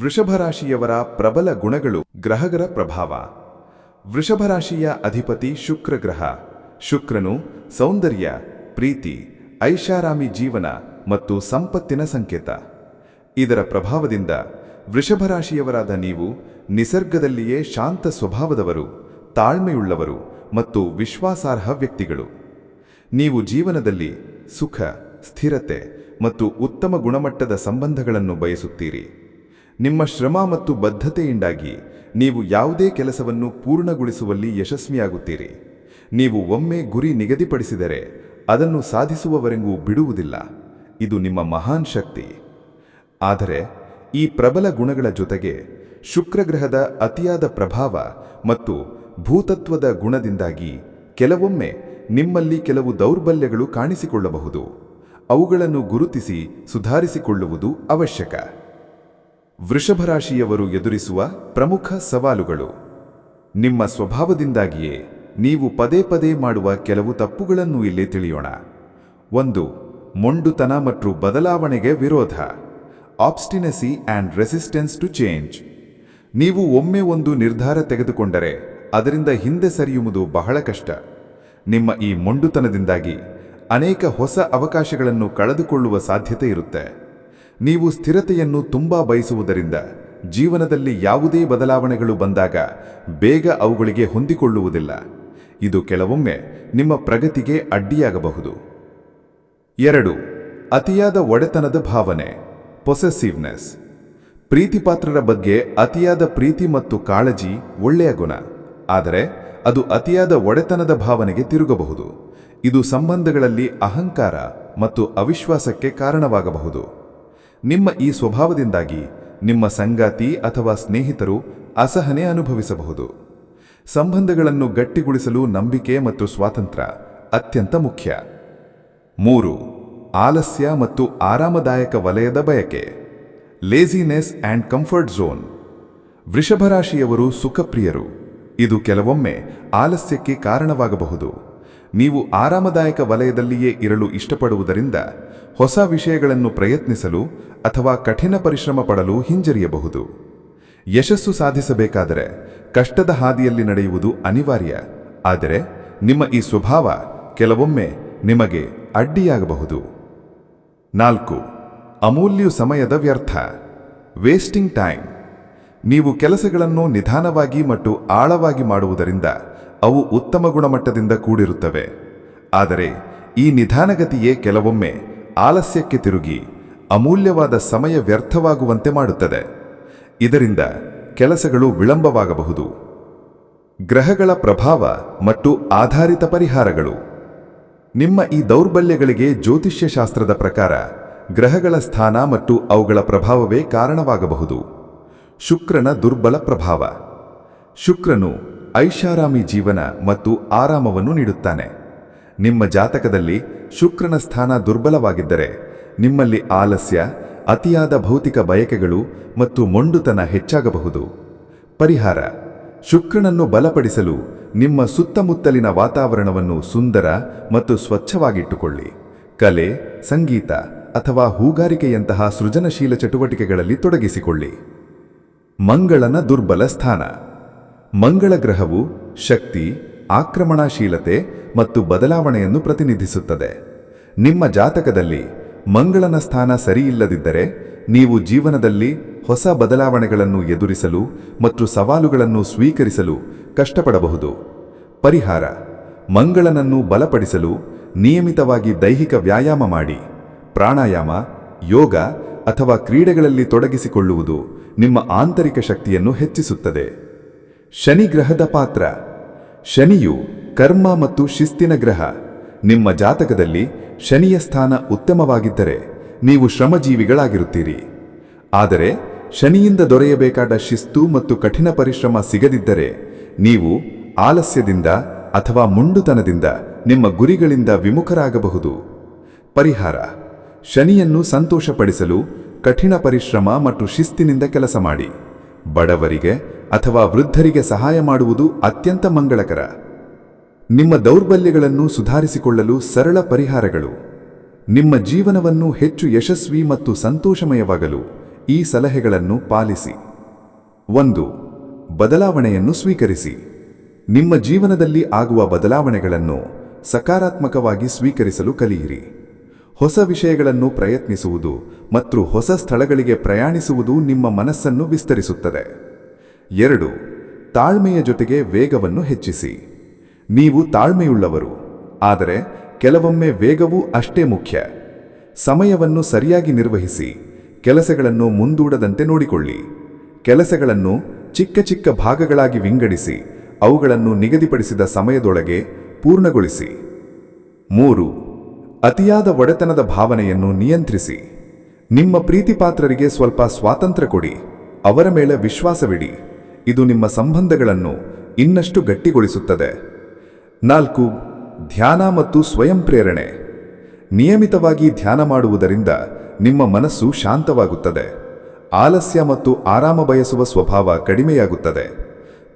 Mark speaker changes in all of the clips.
Speaker 1: ವೃಷಭರಾಶಿಯವರ ಪ್ರಬಲ ಗುಣಗಳು ಗ್ರಹಗಳ ಪ್ರಭಾವ. ವೃಷಭರಾಶಿಯ ಅಧಿಪತಿ ಶುಕ್ರ ಗ್ರಹ. ಶುಕ್ರನು ಸೌಂದರ್ಯ, ಪ್ರೀತಿ, ಐಷಾರಾಮಿ ಜೀವನ ಮತ್ತು ಸಂಪತ್ತಿನ ಸಂಕೇತ. ಇದರ ಪ್ರಭಾವದಿಂದ ವೃಷಭರಾಶಿಯವರಾದ ನೀವು ನಿಸರ್ಗದಲ್ಲಿಯೇ ಶಾಂತ ಸ್ವಭಾವದವರು, ತಾಳ್ಮೆಯುಳ್ಳವರು ಮತ್ತು ವಿಶ್ವಾಸಾರ್ಹ ವ್ಯಕ್ತಿಗಳು. ನೀವು ಜೀವನದಲ್ಲಿ ಸುಖ, ಸ್ಥಿರತೆ ಮತ್ತು ಉತ್ತಮ ಗುಣಮಟ್ಟದ ಸಂಬಂಧಗಳನ್ನು ಬಯಸುತ್ತೀರಿ. ನಿಮ್ಮ ಶ್ರಮ ಮತ್ತು ಬದ್ಧತೆಯಿಂದಾಗಿ ನೀವು ಯಾವುದೇ ಕೆಲಸವನ್ನು ಪೂರ್ಣಗೊಳಿಸುವಲ್ಲಿ ಯಶಸ್ವಿಯಾಗುತ್ತೀರಿ. ನೀವು ಒಮ್ಮೆ ಗುರಿ ನಿಗದಿಪಡಿಸಿದರೆ ಅದನ್ನು ಸಾಧಿಸುವವರೆಗೂ ಬಿಡುವುದಿಲ್ಲ. ಇದು ನಿಮ್ಮ ಮಹಾನ್ ಶಕ್ತಿ. ಆದರೆ ಈ ಪ್ರಬಲ ಗುಣಗಳ ಜೊತೆಗೆ ಶುಕ್ರಗ್ರಹದ ಅತಿಯಾದ ಪ್ರಭಾವ ಮತ್ತು ಭೂತತ್ವದ ಗುಣದಿಂದಾಗಿ ಕೆಲವೊಮ್ಮೆ ನಿಮ್ಮಲ್ಲಿ ಕೆಲವು ದೌರ್ಬಲ್ಯಗಳು ಕಾಣಿಸಿಕೊಳ್ಳಬಹುದು. ಅವುಗಳನ್ನು ಗುರುತಿಸಿ ಸುಧಾರಿಸಿಕೊಳ್ಳುವುದು ಅವಶ್ಯಕ. ವೃಷಭರಾಶಿಯವರು ಎದುರಿಸುವ ಪ್ರಮುಖ ಸವಾಲುಗಳು. ನಿಮ್ಮ ಸ್ವಭಾವದಿಂದಾಗಿಯೇ ನೀವು ಪದೇ ಪದೇ ಮಾಡುವ ಕೆಲವು ತಪ್ಪುಗಳನ್ನು ಇಲ್ಲಿ ತಿಳಿಯೋಣ. ಒಂದು, ಮೊಂಡುತನ ಮತ್ತು ಬದಲಾವಣೆಗೆ ವಿರೋಧ. Obstinacy and resistance to change ನೀವು ಒಮ್ಮೆ ಒಂದು ನಿರ್ಧಾರ ತೆಗೆದುಕೊಂಡರೆ ಅದರಿಂದ ಹಿಂದೆ ಸರಿಯುವುದು ಬಹಳ ಕಷ್ಟ. ನಿಮ್ಮ ಈ ಮೊಂಡುತನದಿಂದಾಗಿ ಅನೇಕ ಹೊಸ ಅವಕಾಶಗಳನ್ನು ಕಳೆದುಕೊಳ್ಳುವ ಸಾಧ್ಯತೆ ಇರುತ್ತೆ. ನೀವು ಸ್ಥಿರತೆಯನ್ನು ತುಂಬಾ ಬಯಸುವುದರಿಂದ ಜೀವನದಲ್ಲಿ ಯಾವುದೇ ಬದಲಾವಣೆಗಳು ಬಂದಾಗ ಬೇಗ ಅವುಗಳಿಗೆ ಹೊಂದಿಕೊಳ್ಳುವುದಿಲ್ಲ. ಇದು ಕೆಲವೊಮ್ಮೆ ನಿಮ್ಮ ಪ್ರಗತಿಗೆ ಅಡ್ಡಿಯಾಗಬಹುದು. ಎರಡು, ಅತಿಯಾದ ಒಡೆತನದ ಭಾವನೆ ಪೊಸೆಸಿವ್ನೆಸ್ ಪ್ರೀತಿಪಾತ್ರರ ಬಗ್ಗೆ ಅತಿಯಾದ ಪ್ರೀತಿ ಮತ್ತು ಕಾಳಜಿ ಒಳ್ಳೆಯ ಗುಣ. ಆದರೆ ಅದು ಅತಿಯಾದ ಒಡೆತನದ ಭಾವನೆಗೆ ತಿರುಗಬಹುದು. ಇದು ಸಂಬಂಧಗಳಲ್ಲಿ ಅಹಂಕಾರ ಮತ್ತು ಅವಿಶ್ವಾಸಕ್ಕೆ ಕಾರಣವಾಗಬಹುದು. ನಿಮ್ಮ ಈ ಸ್ವಭಾವದಿಂದಾಗಿ ನಿಮ್ಮ ಸಂಗಾತಿ ಅಥವಾ ಸ್ನೇಹಿತರು ಅಸಹನೆ ಅನುಭವಿಸಬಹುದು. ಸಂಬಂಧಗಳನ್ನು ಗಟ್ಟಿಗೊಳಿಸಲು ನಂಬಿಕೆ ಮತ್ತು ಸ್ವಾತಂತ್ರ್ಯ ಅತ್ಯಂತ ಮುಖ್ಯ. ಮೂರು, ಆಲಸ್ಯ ಮತ್ತು ಆರಾಮದಾಯಕ ವಲಯದ ಬಯಕೆ. ಲೇಸಿನೆಸ್ ಆ್ಯಂಡ್ ಕಂಫರ್ಟ್ ಝೋನ್ ವೃಷಭರಾಶಿಯವರು ಸುಖಪ್ರಿಯರು. ಇದು ಕೆಲವೊಮ್ಮೆ ಆಲಸ್ಯಕ್ಕೆ ಕಾರಣವಾಗಬಹುದು. ನೀವು ಆರಾಮದಾಯಕ ವಲಯದಲ್ಲಿಯೇ ಇರಲು ಇಷ್ಟಪಡುವುದರಿಂದ ಹೊಸ ವಿಷಯಗಳನ್ನು ಪ್ರಯತ್ನಿಸಲು ಅಥವಾ ಕಠಿಣ ಪರಿಶ್ರಮ ಪಡಲು ಹಿಂಜರಿಯಬಹುದು. ಯಶಸ್ಸು ಸಾಧಿಸಬೇಕಾದರೆ ಕಷ್ಟದ ಹಾದಿಯಲ್ಲಿ ನಡೆಯುವುದು ಅನಿವಾರ್ಯ. ಆದರೆ ನಿಮ್ಮ ಈ ಸ್ವಭಾವ ಕೆಲವೊಮ್ಮೆ ನಿಮಗೆ ಅಡ್ಡಿಯಾಗಬಹುದು. ನಾಲ್ಕು, ಅಮೂಲ್ಯ ಸಮಯದ ವ್ಯರ್ಥ. Wasting time. ನೀವು ಕೆಲಸಗಳನ್ನು ನಿಧಾನವಾಗಿ ಮತ್ತು ಆಳವಾಗಿ ಮಾಡುವುದರಿಂದ ಅವು ಉತ್ತಮ ಗುಣಮಟ್ಟದಿಂದ ಕೂಡಿರುತ್ತವೆ. ಆದರೆ ಈ ನಿಧಾನಗತಿಯೇ ಕೆಲವೊಮ್ಮೆ ಆಲಸ್ಯಕ್ಕೆ ತಿರುಗಿ ಅಮೂಲ್ಯವಾದ ಸಮಯ ವ್ಯರ್ಥವಾಗುವಂತೆ ಮಾಡುತ್ತದೆ. ಇದರಿಂದ ಕೆಲಸಗಳು ವಿಳಂಬವಾಗಬಹುದು. ಗ್ರಹಗಳ ಪ್ರಭಾವ ಮತ್ತು ಆಧಾರಿತ ಪರಿಹಾರಗಳು. ನಿಮ್ಮ ಈ ದೌರ್ಬಲ್ಯಗಳಿಗೆ ಜ್ಯೋತಿಷ್ಯಶಾಸ್ತ್ರದ ಪ್ರಕಾರ ಗ್ರಹಗಳ ಸ್ಥಾನ ಮತ್ತು ಅವುಗಳ ಪ್ರಭಾವವೇ ಕಾರಣವಾಗಬಹುದು. ಶುಕ್ರನ ದುರ್ಬಲ ಪ್ರಭಾವ. ಶುಕ್ರನು ಐಷಾರಾಮಿ ಜೀವನ ಮತ್ತು ಆರಾಮವನ್ನು ನೀಡುತ್ತಾನೆ. ನಿಮ್ಮ ಜಾತಕದಲ್ಲಿ ಶುಕ್ರನ ಸ್ಥಾನ ದುರ್ಬಲವಾಗಿದ್ದರೆ, ನಿಮ್ಮಲ್ಲಿ ಆಲಸ್ಯ, ಅತಿಯಾದ ಭೌತಿಕ ಬಯಕೆಗಳು ಮತ್ತು ಮೊಂಡುತನ ಹೆಚ್ಚಾಗಬಹುದು. ಪರಿಹಾರ, ಶುಕ್ರನನ್ನು ಬಲಪಡಿಸಲು ನಿಮ್ಮ ಸುತ್ತಮುತ್ತಲಿನ ವಾತಾವರಣವನ್ನು ಸುಂದರ ಮತ್ತು ಸ್ವಚ್ಛವಾಗಿಟ್ಟುಕೊಳ್ಳಿ. ಕಲೆ, ಸಂಗೀತ ಅಥವಾ ಹೂಗಾರಿಕೆಯಂತಹ ಸೃಜನಶೀಲ ಚಟುವಟಿಕೆಗಳಲ್ಲಿ ತೊಡಗಿಸಿಕೊಳ್ಳಿ. ಮಂಗಳನ ದುರ್ಬಲ ಸ್ಥಾನ. ಮಂಗಳ ಗ್ರಹವು ಶಕ್ತಿ, ಆಕ್ರಮಣಶೀಲತೆ ಮತ್ತು ಬದಲಾವಣೆಯನ್ನು ಪ್ರತಿನಿಧಿಸುತ್ತದೆ. ನಿಮ್ಮ ಜಾತಕದಲ್ಲಿ ಮಂಗಳನ ಸ್ಥಾನ ಸರಿಯಿಲ್ಲದಿದ್ದರೆ ನೀವು ಜೀವನದಲ್ಲಿ ಹೊಸ ಬದಲಾವಣೆಗಳನ್ನು ಎದುರಿಸಲು ಮತ್ತು ಸವಾಲುಗಳನ್ನು ಸ್ವೀಕರಿಸಲು ಕಷ್ಟಪಡಬಹುದು. ಪರಿಹಾರ, ಮಂಗಳನನ್ನು ಬಲಪಡಿಸಲು ನಿಯಮಿತವಾಗಿ ದೈಹಿಕ ವ್ಯಾಯಾಮ ಮಾಡಿ. ಪ್ರಾಣಾಯಾಮ, ಯೋಗ ಅಥವಾ ಕ್ರೀಡೆಗಳಲ್ಲಿ ತೊಡಗಿಸಿಕೊಳ್ಳುವುದು ನಿಮ್ಮ ಆಂತರಿಕ ಶಕ್ತಿಯನ್ನು ಹೆಚ್ಚಿಸುತ್ತದೆ. ಶನಿ ಗ್ರಹದ ಪಾತ್ರ. ಶನಿಯು ಕರ್ಮ ಮತ್ತು ಶಿಸ್ತಿನ ಗ್ರಹ. ನಿಮ್ಮ ಜಾತಕದಲ್ಲಿ ಶನಿಯ ಸ್ಥಾನ ಉತ್ತಮವಾಗಿದ್ದರೆ ನೀವು ಶ್ರಮಜೀವಿಗಳಾಗಿರುತ್ತೀರಿ. ಆದರೆ ಶನಿಯಿಂದ ದೊರೆಯಬೇಕಾದ ಶಿಸ್ತು ಮತ್ತು ಕಠಿಣ ಪರಿಶ್ರಮ ಸಿಗದಿದ್ದರೆ ನೀವು ಆಲಸ್ಯದಿಂದ ಅಥವಾ ಮುಂಡುತನದಿಂದ ನಿಮ್ಮ ಗುರಿಗಳಿಂದ ವಿಮುಖರಾಗಬಹುದು. ಪರಿಹಾರ. ಶನಿಯನ್ನು ಸಂತೋಷಪಡಿಸಲು ಕಠಿಣ ಪರಿಶ್ರಮ ಮತ್ತು ಶಿಸ್ತಿನಿಂದ ಕೆಲಸ ಮಾಡಿ. ಬಡವರಿಗೆ ಅಥವಾ ವೃದ್ಧರಿಗೆ ಸಹಾಯ ಮಾಡುವುದು ಅತ್ಯಂತ ಮಂಗಳಕರ. ನಿಮ್ಮ ದೌರ್ಬಲ್ಯಗಳನ್ನು ಸುಧಾರಿಸಿಕೊಳ್ಳಲು ಸರಳ ಪರಿಹಾರಗಳು. ನಿಮ್ಮ ಜೀವನವನ್ನು ಹೆಚ್ಚು ಯಶಸ್ವಿ ಮತ್ತು ಸಂತೋಷಮಯವಾಗಲು ಈ ಸಲಹೆಗಳನ್ನು ಪಾಲಿಸಿ. ಒಂದು, ಬದಲಾವಣೆಯನ್ನು ಸ್ವೀಕರಿಸಿ. ನಿಮ್ಮ ಜೀವನದಲ್ಲಿ ಆಗುವ ಬದಲಾವಣೆಗಳನ್ನು ಸಕಾರಾತ್ಮಕವಾಗಿ ಸ್ವೀಕರಿಸಲು ಕಲಿಯಿರಿ. ಹೊಸ ವಿಷಯಗಳನ್ನು ಪ್ರಯತ್ನಿಸುವುದು ಮತ್ತು ಹೊಸ ಸ್ಥಳಗಳಿಗೆ ಪ್ರಯಾಣಿಸುವುದು ನಿಮ್ಮ ಮನಸ್ಸನ್ನು ವಿಸ್ತರಿಸುತ್ತದೆ. ಎರಡು, ತಾಳ್ಮೆಯ ಜೊತೆಗೆ ವೇಗವನ್ನು ಹೆಚ್ಚಿಸಿ. ನೀವು ತಾಳ್ಮೆಯುಳ್ಳವರು, ಆದರೆ ಕೆಲವೊಮ್ಮೆ ವೇಗವೂ ಅಷ್ಟೇ ಮುಖ್ಯ. ಸಮಯವನ್ನು ಸರಿಯಾಗಿ ನಿರ್ವಹಿಸಿ, ಕೆಲಸಗಳನ್ನು ಮುಂದೂಡದಂತೆ ನೋಡಿಕೊಳ್ಳಿ. ಕೆಲಸಗಳನ್ನು ಚಿಕ್ಕ ಚಿಕ್ಕ ಭಾಗಗಳಾಗಿ ವಿಂಗಡಿಸಿ, ಅವುಗಳನ್ನು ನಿಗದಿಪಡಿಸಿದ ಸಮಯದೊಳಗೆ ಪೂರ್ಣಗೊಳಿಸಿ. ಮೂರು, ಅತಿಯಾದ ಒಡೆತನದ ಭಾವನೆಯನ್ನು ನಿಯಂತ್ರಿಸಿ. ನಿಮ್ಮ ಪ್ರೀತಿಪಾತ್ರರಿಗೆ ಸ್ವಲ್ಪ ಸ್ವಾತಂತ್ರ್ಯ ಕೊಡಿ, ಅವರ ಮೇಲೆ ವಿಶ್ವಾಸವಿಡಿ. ಇದು ನಿಮ್ಮ ಸಂಬಂಧಗಳನ್ನು ಇನ್ನಷ್ಟು ಗಟ್ಟಿಗೊಳಿಸುತ್ತದೆ. ನಾಲ್ಕು, ಧ್ಯಾನ ಮತ್ತು ಸ್ವಯಂ ಪ್ರೇರಣೆ. ನಿಯಮಿತವಾಗಿ ಧ್ಯಾನ ಮಾಡುವುದರಿಂದ ನಿಮ್ಮ ಮನಸ್ಸು ಶಾಂತವಾಗುತ್ತದೆ. ಆಲಸ್ಯ ಮತ್ತು ಆರಾಮ ಬಯಸುವ ಸ್ವಭಾವ ಕಡಿಮೆಯಾಗುತ್ತದೆ.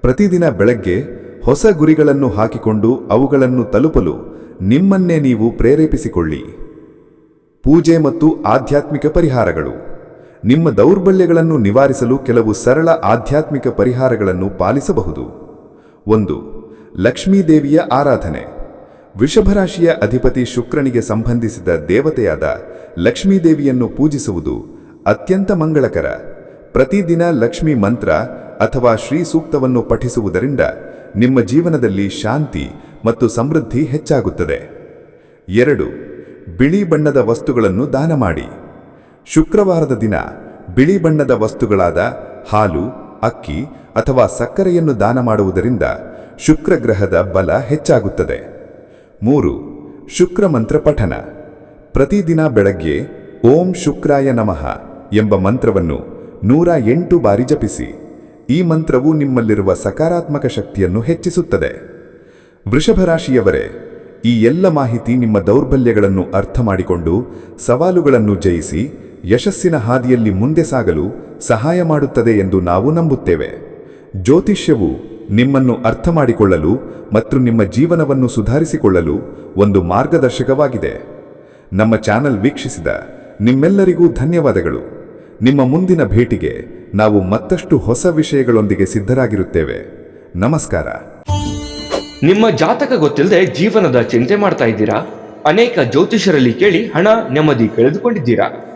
Speaker 1: ಪ್ರತಿದಿನ ಬೆಳಗ್ಗೆ ಹೊಸ ಗುರಿಗಳನ್ನು ಹಾಕಿಕೊಂಡು ಅವುಗಳನ್ನು ತಲುಪಲು ನಿಮ್ಮನ್ನೇ ನೀವು ಪ್ರೇರೇಪಿಸಿಕೊಳ್ಳಿ. ಪೂಜೆ ಮತ್ತು ಆಧ್ಯಾತ್ಮಿಕ ಪರಿಹಾರಗಳು. ನಿಮ್ಮ ದೌರ್ಬಲ್ಯಗಳನ್ನು ನಿವಾರಿಸಲು ಕೆಲವು ಸರಳ ಆಧ್ಯಾತ್ಮಿಕ ಪರಿಹಾರಗಳನ್ನು ಪಾಲಿಸಬಹುದು. ಒಂದು, ಲಕ್ಷ್ಮೀದೇವಿಯ ಆರಾಧನೆ. ವೃಷಭರಾಶಿಯ ಅಧಿಪತಿ ಶುಕ್ರನಿಗೆ ಸಂಬಂಧಿಸಿದ ದೇವತೆಯಾದ ಲಕ್ಷ್ಮೀದೇವಿಯನ್ನು ಪೂಜಿಸುವುದು ಅತ್ಯಂತ ಮಂಗಳಕರ. ಪ್ರತಿದಿನ ಲಕ್ಷ್ಮಿ ಮಂತ್ರ ಅಥವಾ ಶ್ರೀ ಸೂಕ್ತವನ್ನು ಪಠಿಸುವುದರಿಂದ ನಿಮ್ಮ ಜೀವನದಲ್ಲಿ ಶಾಂತಿ ಮತ್ತು ಸಮೃದ್ಧಿ ಹೆಚ್ಚಾಗುತ್ತದೆ. ಎರಡು, ಬಿಳಿ ಬಣ್ಣದ ವಸ್ತುಗಳನ್ನು ದಾನ ಮಾಡಿ. ಶುಕ್ರವಾರದ ದಿನ ಬಿಳಿ ಬಣ್ಣದ ವಸ್ತುಗಳಾದ ಹಾಲು, ಅಕ್ಕಿ ಅಥವಾ ಸಕ್ಕರೆಯನ್ನು ದಾನ ಮಾಡುವುದರಿಂದ ಶುಕ್ರ ಗ್ರಹದ ಬಲ ಹೆಚ್ಚಾಗುತ್ತದೆ. ಮೂರು, ಶುಕ್ರ ಮಂತ್ರ ಪಠನ. ಪ್ರತಿದಿನ ಬೆಳಗ್ಗೆ ಓಂ ಶುಕ್ರಾಯ ನಮಃ ಎಂಬ ಮಂತ್ರವನ್ನು ನೂರ ಎಂಟು ಬಾರಿ ಜಪಿಸಿ, ಈ ಮಂತ್ರವು ನಿಮ್ಮಲ್ಲಿರುವ ಸಕಾರಾತ್ಮಕ ಶಕ್ತಿಯನ್ನು ಹೆಚ್ಚಿಸುತ್ತದೆ. ವೃಷಭ ರಾಶಿಯವರೇ, ಈ ಎಲ್ಲ ಮಾಹಿತಿ ನಿಮ್ಮ ದೌರ್ಬಲ್ಯಗಳನ್ನು ಅರ್ಥ ಮಾಡಿಕೊಂಡು ಸವಾಲುಗಳನ್ನು ಜಯಿಸಿ ಯಶಸ್ಸಿನ ಹಾದಿಯಲ್ಲಿ ಮುಂದೆ ಸಾಗಲು ಸಹಾಯ ಮಾಡುತ್ತದೆ ಎಂದು ನಾವು ನಂಬುತ್ತೇವೆ. ಜ್ಯೋತಿಷ್ಯವು ನಿಮ್ಮನ್ನು ಅರ್ಥ ಮಾಡಿಕೊಳ್ಳಲು ಮತ್ತು ನಿಮ್ಮ ಜೀವನವನ್ನು ಸುಧಾರಿಸಿಕೊಳ್ಳಲು ಒಂದು ಮಾರ್ಗದರ್ಶಕವಾಗಿದೆ. ನಮ್ಮ ಚಾನೆಲ್ ವೀಕ್ಷಿಸಿದ ನಿಮ್ಮೆಲ್ಲರಿಗೂ ಧನ್ಯವಾದಗಳು. ನಿಮ್ಮ ಮುಂದಿನ ಭೇಟಿಗೆ ನಾವು ಮತ್ತಷ್ಟು ಹೊಸ ವಿಷಯಗಳೊಂದಿಗೆ ಸಿದ್ಧರಾಗಿರುತ್ತೇವೆ. ನಮಸ್ಕಾರ.
Speaker 2: ನಿಮ್ಮ ಜಾತಕ ಗೊತ್ತಿಲ್ಲದೆ ಜೀವನದ ಚಿಂತೆ ಮಾಡ್ತಾ ಇದ್ದೀರಾ? ಅನೇಕ ಜ್ಯೋತಿಷರಲ್ಲಿ ಕೇಳಿ ಹಣ ನೆಮ್ಮದಿ ಕಳೆದುಕೊಂಡಿದ್ದೀರಾ?